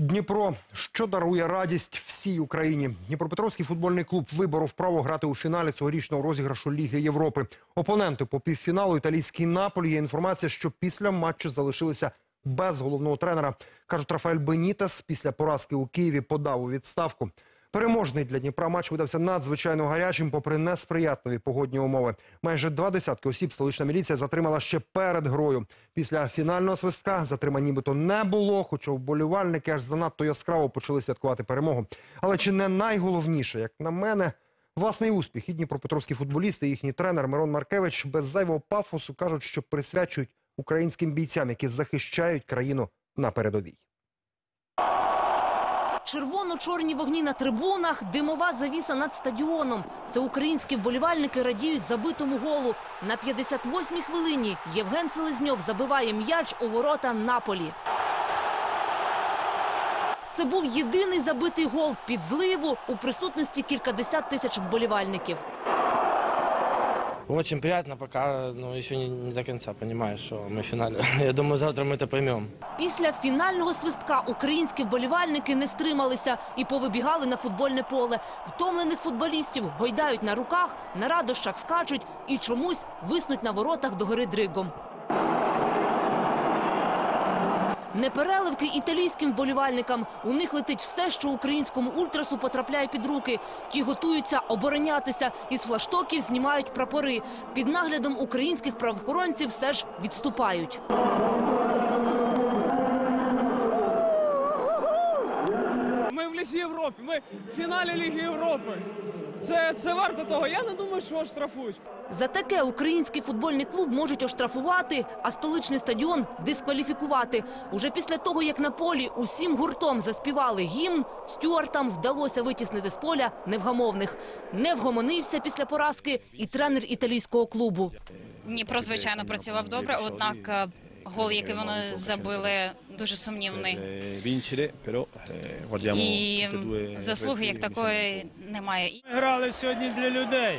Дніпро, що дарує радість всій Україні. Дніпропетровський футбольний клуб виборов право грати у фіналі цьогорічного розіграшу Ліги Європи. Опоненти по півфіналу італійський Наполі. Є інформація, що після матчу залишилися без головного тренера. Кажуть, Рафаель Бенітес після поразки у Києві подав у відставку. Переможний для Дніпра матч видався надзвичайно гарячим, попри несприятливі погодні умови. Майже два десятки осіб столична міліція затримала ще перед грою. Після фінального свистка затримань нібито не було, хоча вболівальники аж занадто яскраво почали святкувати перемогу. Але чи не найголовніше, як на мене, власний успіх і дніпропетровські футболісти, їхній тренер Мирон Маркевич без зайвого пафосу кажуть, що присвячують українським бійцям, які захищають країну на передовій. Червоно-чорні вогні на трибунах, димова завіса над стадіоном. Це українські вболівальники радіють забитому голу. На 58-й хвилині Євген Селезньов забиває м'яч у ворота Наполі. Це був єдиний забитий гол під зливу у присутності кількадесят тисяч вболівальників. Очень приятно, пока ну, еще не, не до конца понимаешь, что мы в финале. Я думаю, завтра мы это поймем. Після фінального свистка українські вболівальники не стрималися і повибігали на футбольне поле. Втомлених футболістів гойдають на руках, на радощах скачуть і чомусь виснуть на воротах до гори дригом. Непереливки італійським вболівальникам. У них летить все, що українському ультрасу потрапляє під руки. Ті готуються оборонятися. Із флаштоків знімають прапори. Під наглядом українських правоохоронців все ж відступають. Лізі Європи, ми в фіналі Ліги Європи. Це, це варто того. Я не думаю, що оштрафують. За таке український футбольний клуб можуть оштрафувати, а столичний стадіон дискваліфікувати. Уже після того, як на полі усім гуртом заспівали гімн, стюартам вдалося витіснити з поля невгамовних. Не вгомонився після поразки і тренер італійського клубу. Дніпро, звичайно, працював добре, однак е, гол, який вони забили, дуже сумнівний. eh, guardiamo І заслуги як такої немає. Ми грали сьогодні для людей,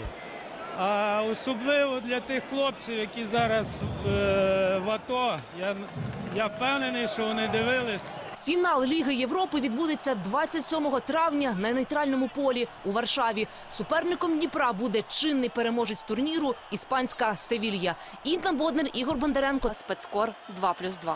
а особливо для тих хлопців, які зараз е, в АТО. Я, я впевнений, що вони дивились. Фінал Ліги Європи відбудеться 27 травня на нейтральному полі у Варшаві. Суперником Дніпра буде чинний переможець турніру іспанська Севілья. Інна Боднер, Ігор Бондаренко, спецкор 2+,2.